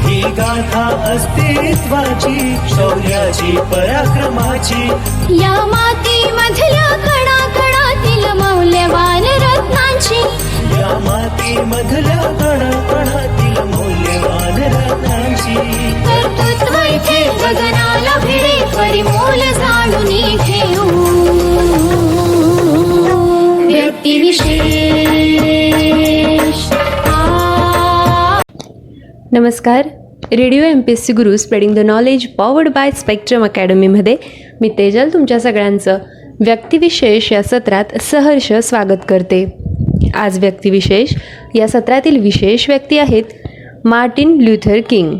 ही गाथा अस्तित्वाची शौर्याची पराक्रमाची. या मातीमधल्या कणा कणातील मौल्यवान रत्नांची. या माती मधल्या कणाकणातील नमस्कार. Radio M P S C Guru spreading the knowledge powered by spectrum अकॅडमीमध्ये मी तेजल तुमच्या सगळ्यांचं व्यक्तिविशेष या सत्रात सहर्ष स्वागत करते. आज व्यक्तिविशेष या सत्रातील विशेष व्यक्ती आहेत Martin Luther King.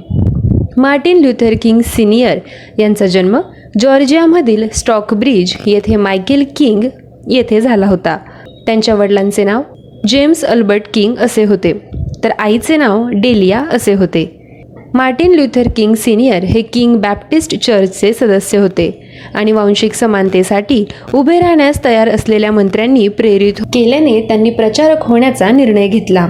Martin Luther King senior यांचा जन्म जॉर्जियामधील स्टॉकब्रिज येथे मायकेल किंग येथे झाला होता. त्यांच्या वडिलांचे नाव जेम्स अल्बर्ट किंग असे होते. तर आईचे नाव डेलिया असे होते. मार्टिन ल्युथर किंग सिनियर हे किंग बॅप्टिस्ट चर्चचे सदस्य होते आणि वांशिक समानतेसाठी उभे राहण्यास तयार असलेल्या मंत्र्यांनी प्रेरित हो- केल्याने त्यांनी प्रचारक होण्याचा निर्णय घेतला.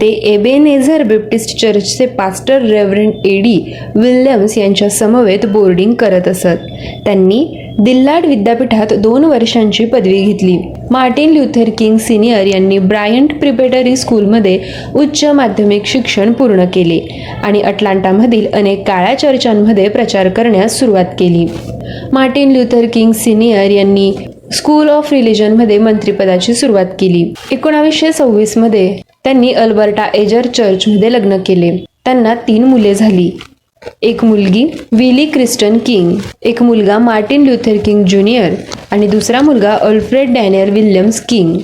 ते एबेनेझर बॅप्टिस्ट चर्चचे pastor reverend A D Williams यांच्या समवेत बोर्डिंग करत असत. त्यांनी दिल्लाड विद्यापीठात दोन वर्षांची पदवी घेतली. मार्टिन ल्युथर किंग सिनियर यांनी ब्रायंट प्रिपेटरी स्कूलमध्ये उच्च माध्यमिक शिक्षण पूर्ण केले आणि अटलांटामधील अनेक काळ्या चर्चांमध्ये प्रचार करण्यास सुरुवात केली. मार्टिन ल्युथर किंग सिनियर यांनी स्कूल ऑफ रिलिजनमध्ये मंत्रिपदाची सुरुवात केली. एकोणावीसशे सव्वीसमध्ये त्यांनी अल्बर्टा एजर चर्चमध्ये लग्न केले. त्यांना तीन मुले झाली. एक मुलगी विली क्रिस्टन किंग. एक मुलगा मार्टिन ल्युथर किंग ज्युनियर. आणि दुसरा मुलगा अल्फ्रेड डॅनियल विल्यम्स किंग.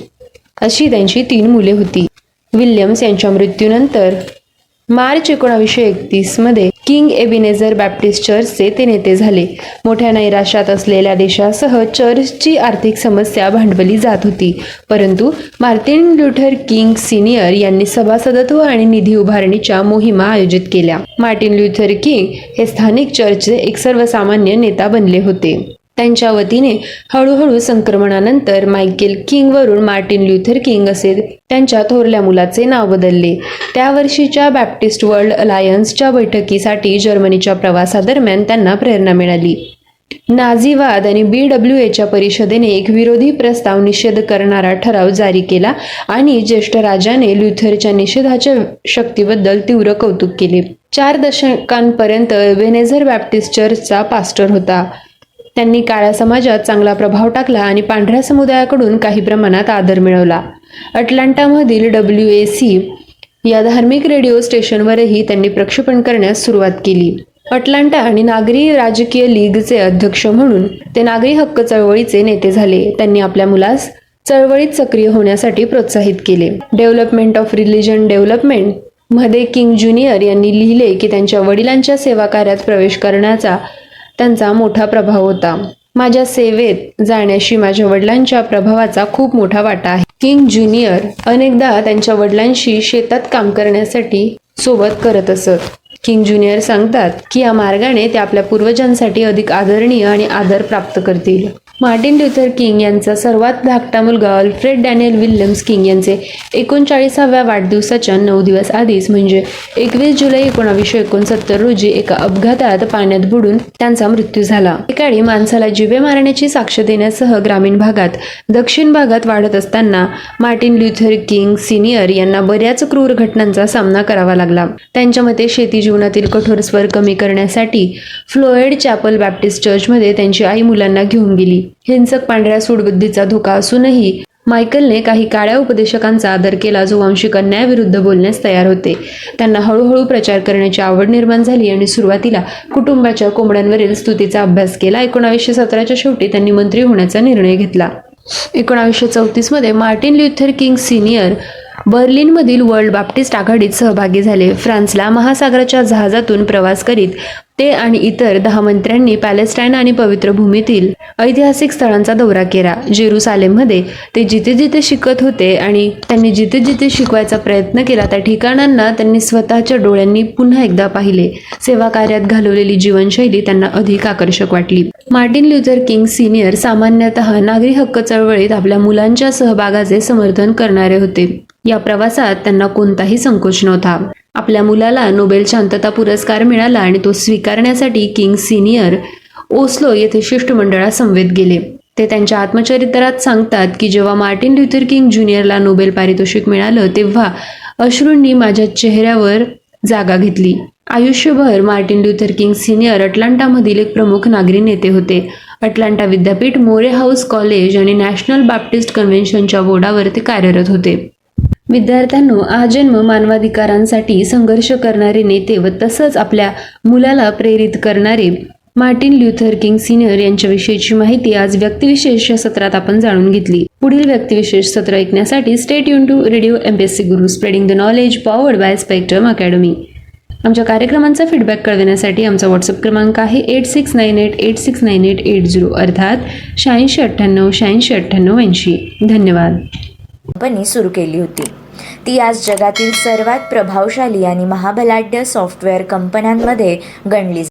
अशी त्यांची तीन मुले होती. विल्यम्स यांच्या मृत्यूनंतर मार्च एकोणावीसशे एकतीसमध्ये किंग एबिनेझर बॅप्टिस्ट चर्चचे ते नेते झाले. मोठ्या नैराश्यात असलेल्या देशासह चर्चची आर्थिक समस्या भांडवली जात होती. परंतु मार्टिन ल्युथर किंग सिनियर यांनी सभासदत्व आणि निधी उभारणीच्या मोहिमा आयोजित केल्या. मार्टिन ल्युथर किंग हे स्थानिक चर्चचे एक सर्वसामान्य नेता बनले होते. त्यांच्या वतीने हळूहळू संक्रमणानंतर मायकेल किंगवरून मार्टिन ल्युथर किंग असे त्यांच्या थोरल्या मुलाचे नाव बदलले. त्या वर्षीच्या बॅप्टिस्ट वर्ल्ड अलायन्सच्या बैठकीसाठी जर्मनीच्या प्रवासादरम्यान त्यांना प्रेरणा मिळाली. नाझीवाद आणि बी डब्ल्यू एच्या परिषदेने एक विरोधी प्रस्ताव निषेध करणारा ठराव जारी केला आणि ज्येष्ठ राजाने ल्युथरच्या निषेधाच्या शक्तीबद्दल तीव्र कौतुक केले. चार दशकांपर्यंत वेनेझर बॅप्टिस्ट चर्चचा पास्टर होता. त्यांनी काळ्या समाजात चांगला प्रभाव टाकला आणि पांढऱ्या समुदायाकडून काही प्रमाणात आदर मिळवला. अटलांटामधील डब्ल्यू ए सी या धार्मिक रेडिओ स्टेशनवरही त्यांनी प्रक्षेपण करण्यास सुरुवात केली. अटलांटा आणि नागरी राजकीय लीगचे अध्यक्ष म्हणून ते नागरी हक्क चळवळीचे नेते झाले. त्यांनी आपल्या मुलास चळवळीत सक्रिय होण्यासाठी प्रोत्साहित केले. डेव्हलपमेंट ऑफ रिलिजन डेव्हलपमेंटमध्ये किंग ज्युनियर यांनी लिहिले की त्यांच्या वडिलांच्या सेवा कार्यात प्रवेश करण्याचा त्यांचा मोठा प्रभाव होता. माझ्या सेवेत जाण्याशी माझ्या वडिलांच्या प्रभावाचा खूप मोठा वाटा आहे. किंग ज्युनियर अनेकदा त्यांच्या वडिलांशी शेतात काम करण्यासाठी सोबत करत असत. किंग ज्युनियर सांगतात की या मार्गाने ते आपल्या पूर्वजांसाठी अधिक आदरणीय आणि आदर प्राप्त करतील. मार्टिन ल्युथर किंग यांचा सर्वात धाकटा मुलगा अल्फ्रेड डॅनियल विल्यम्स किंग यांचे एकोणचाळीसाव्या वाढदिवसाच्या नऊ दिवस आधीच म्हणजे एकवीस जुलै एकोणावीसशे एकोणसत्तर रोजी एका अपघातात पाण्यात बुडून त्यांचा मृत्यू झाला. एकाळी माणसाला जिवे मारण्याची साक्ष देण्यासह ग्रामीण भागात दक्षिण भागात वाढत असताना मार्टिन ल्युथर किंग सिनियर यांना बऱ्याच क्रूर घटनांचा सामना करावा लागला. त्यांच्या मते शेती जीवनातील कठोर स्वर कमी करण्यासाठी फ्लोएड चॅपल बॅप्टिस्ट चर्चमध्ये त्यांची आई मुलांना घेऊन गेली. हिंसक पांढऱ्या सूडबुद्धीचा धोका असूनही मायकलने काही काळ्या उपदेशकांचा आदर केला जो वांशिक अन्यायाविरुद्ध बोलण्यास तयार होते. त्यांना हळूहळू प्रचार करण्याची आवड निर्माण झाली आणि सुरुवातीला कुटुंबाच्या कोंबड्यांवरील स्तुतीचा अभ्यास केला. एकोणावीसशे सतराच्या शेवटी त्यांनी मंत्री होण्याचा निर्णय घेतला. एकोणावीसशे चौतीसमध्ये मार्टिन ल्युथर किंग सिनियर बर्लिनमधील वर्ल्ड बाप्टिस्ट आघाडीत सहभागी झाले. फ्रान्सला महासागराच्या जहाजातून प्रवास करीत ते आणि इतर दहा मंत्र्यांनी पॅलेस्टाईन आणि पवित्र भूमीतील ऐतिहासिक स्थळांचा दौरा केला. जेरुसालेममध्ये ते जिथे जिथे शिकत होते आणि त्यांनी जिथे जिथे शिकवायचा प्रयत्न केला त्या ठिकाणांना त्यांनी स्वतःच्या डोळ्यांनी पुन्हा एकदा पाहिले. सेवा कार्यात घालवलेली जीवनशैली त्यांना अधिक आकर्षक वाटली. मार्टिन ल्युथर किंग सिनियर सामान्यतः नागरी हक्क चळवळीत आपल्या मुलांच्या सहभागाचे समर्थन करणारे होते. या प्रवासात त्यांना कोणताही संकोच नव्हता. आपल्या मुलाला नोबेल शांतता पुरस्कार मिळाला आणि तो स्वीकारण्यासाठी किंग सिनियर ओस्लो येथे शिष्टमंडळासमवेत गेले. ते त्यांच्या आत्मचरित्रात सांगतात की जेव्हा मार्टिन ल्युथर किंग ज्युनियरला नोबेल पारितोषिक मिळालं तेव्हा अश्रूंनी माझ्या चेहऱ्यावर जागा घेतली. आयुष्यभर मार्टिन ल्युथर किंग सिनियर अटलांटामधील एक प्रमुख नागरी नेते होते. अटलांटा विद्यापीठ मोरे हाऊस कॉलेज आणि नॅशनल बाप्टिस्ट कन्व्हेन्शनच्या बोर्डावर ते कार्यरत होते. विद्यार्थ्यांनो आजन्म मानवाधिकारांसाठी संघर्ष करणारे नेते व तसंच आपल्या मुलाला प्रेरित करणारे मार्टिन ल्युथर किंग सिनियर यांच्याविषयीची माहिती आज व्यक्तिविशेष या सत्रात आपण जाणून घेतली. पुढील व्यक्तिविशेष सत्र ऐकण्यासाठी stay युन to radio MPSC Guru spreading the knowledge powered by Spectrum academy आमच्या कार्यक्रमांचा फीडबॅक कळविण्यासाठी आमचा व्हॉट्सअप क्रमांक आहे eight six nine eight eight six nine eight eight zero अर्थात शहाऐंशी अठ्ठ्याण्णव शहाऐंशी अठ्ठ्याण्णव ऐंशी. धन्यवाद. कंपनी सुरू केली होती. ती आज जगातील सर्वात प्रभावशाली आणि महाबलाढ्य सॉफ्टवेअर कंपन्यांमध्ये गणली